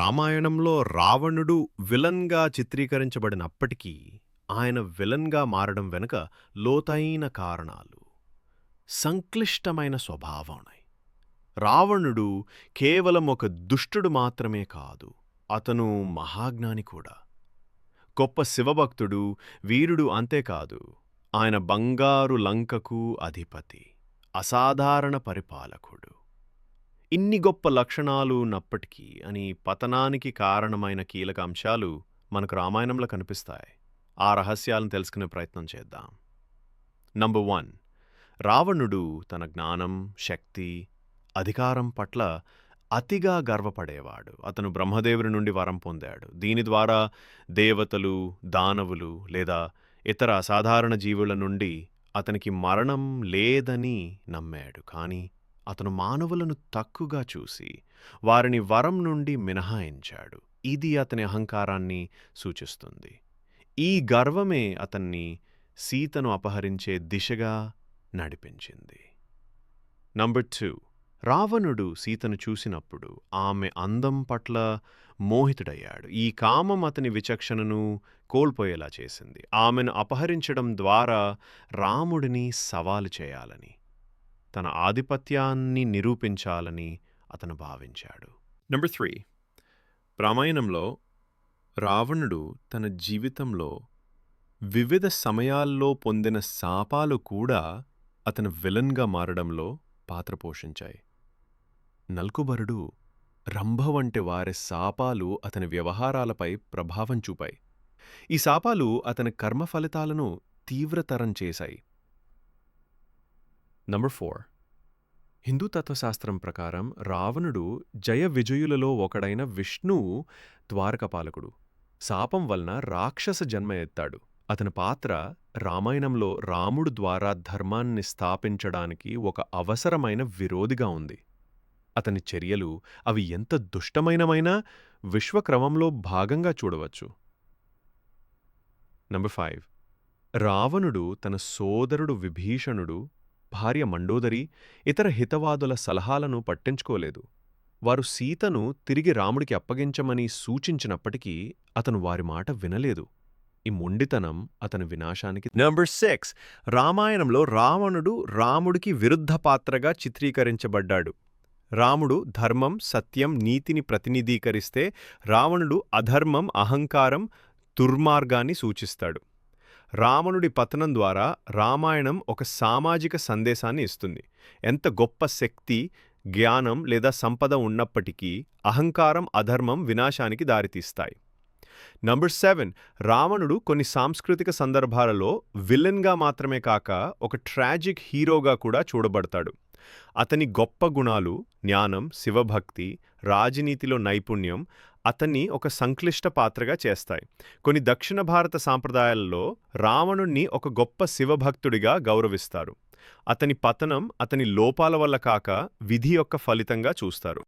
రామాయణంలో రావణుడు విలన్గా చిత్రీకరించబడినప్పటికీ ఆయన విలన్గా మారడం వెనుక లోతైన కారణాలు సంక్లిష్టమైన స్వభావం ఉన్నాయి రావణుడు కేవలం ఒక దుష్టుడు మాత్రమే కాదు అతను మహాజ్ఞాని కూడా. గొప్ప శివభక్తుడు వీరుడు అంతేకాదు ఆయన బంగారు లంకకు అధిపతి అసాధారణ పరిపాలకుడు. ఇన్ని గొప్ప లక్షణాలు ఉన్నప్పటికీ అని పతనానికి కారణమైన కీలక అంశాలు మనకు రామాయణంలో కనిపిస్తాయి. ఆ రహస్యాలను తెలుసుకునే ప్రయత్నం చేద్దాం. నంబర్ వన్ రావణుడు తన జ్ఞానం శక్తి అధికారం పట్ల అతిగా గర్వపడేవాడు. అతను బ్రహ్మదేవుని నుండి వరం పొందాడు. దీని ద్వారా దేవతలు దానవులు లేదా ఇతర అసాధారణ జీవుల నుండి అతనికి మరణం లేదని నమ్మాడు. కానీ అతను మానవులను తక్కువగా చూసి వారిని వరం నుండి మినహాయించాడు. ఇది అతని అహంకారాన్ని సూచిస్తుంది. ఈ గర్వమే అతన్ని సీతను అపహరించే దిశగా నడిపించింది. నంబర్ టూ రావణుడు సీతను చూసినప్పుడు ఆమె అందం పట్ల మోహితుడయ్యాడు. ఈ కామం అతని విచక్షణను కోల్పోయేలా చేసింది. ఆమెను అపహరించడం ద్వారా రాముడిని సవాలు చేయాలని తన ఆధిపత్యాన్ని నిరూపించాలని అతను భావించాడు. నెంబర్ త్రీ రామాయణంలో రావణుడు తన జీవితంలో వివిధ సమయాల్లో పొందిన శాపాలు కూడా అతను విలన్గా మారడంలో పాత్ర పోషించాయి. నల్కుబరుడు రంభ వంటి వారి శాపాలు అతని వ్యవహారాలపై ప్రభావం చూపాయి. ఈ శాపాలు అతని కర్మ ఫలితాలను తీవ్రతరం చేశాయి. నంబర్ ఫోర్ హిందూ తత్వశాస్త్రం ప్రకారం రావణుడు జయ విజయులలో ఒకడైన విష్ణువు ద్వారకపాలకుడు శాపం వలన రాక్షస జన్మ ఎత్తాడు. అతని పాత్ర రామాయణంలో రాముడు ద్వారా ధర్మాన్ని స్థాపించడానికి ఒక అవసరమైన విరోధిగా ఉంది. అతని చర్యలు అవి ఎంత దుష్టమైనమైనా విశ్వక్రమంలో భాగంగా చూడవచ్చు. నంబర్ ఫైవ్ రావణుడు తన సోదరుడు విభీషణుడు భార్య మండోదరి ఇతర హితవాదుల సలహాలను పట్టించుకోలేదు. వారు సీతను తిరిగి రాముడికి అప్పగించమని సూచించినప్పటికీ అతను వారి మాట వినలేదు. ఈ మొండితనం అతని వినాశానికి నంబర్ సిక్స్ రామాయణంలో రావణుడు రాముడికి విరుద్ధ పాత్రగా చిత్రీకరించబడ్డాడు. రాముడు ధర్మం సత్యం నీతిని ప్రతినిధీకరిస్తే రావణుడు అధర్మం అహంకారం దుర్మార్గాన్ని సూచిస్తాడు. రావణుడి పతనం ద్వారా రామాయణం ఒక సామాజిక సందేశాన్ని ఇస్తుంది. ఎంత గొప్ప శక్తి జ్ఞానం లేదా సంపద ఉన్నప్పటికీ అహంకారం అధర్మం వినాశానికి దారితీస్తాయి. నంబర్ సెవెన్ రావణుడు కొన్ని సాంస్కృతిక సందర్భాలలో విలన్గా మాత్రమే కాక ఒక ట్రాజిక్ హీరోగా కూడా చూడబడతాడు. అతని గొప్ప గుణాలు జ్ఞానం శివభక్తి రాజనీతిలో నైపుణ్యం అతన్ని ఒక సంక్లిష్ట పాత్రగా చేస్తాయి. కొన్ని దక్షిణ భారత సాంప్రదాయాలలో రావణుణ్ణి ఒక గొప్ప శివభక్తుడిగా గౌరవిస్తారు. అతని పతనం అతని లోపాల వల్ల కాక విధి యొక్క ఫలితంగా చూస్తారు.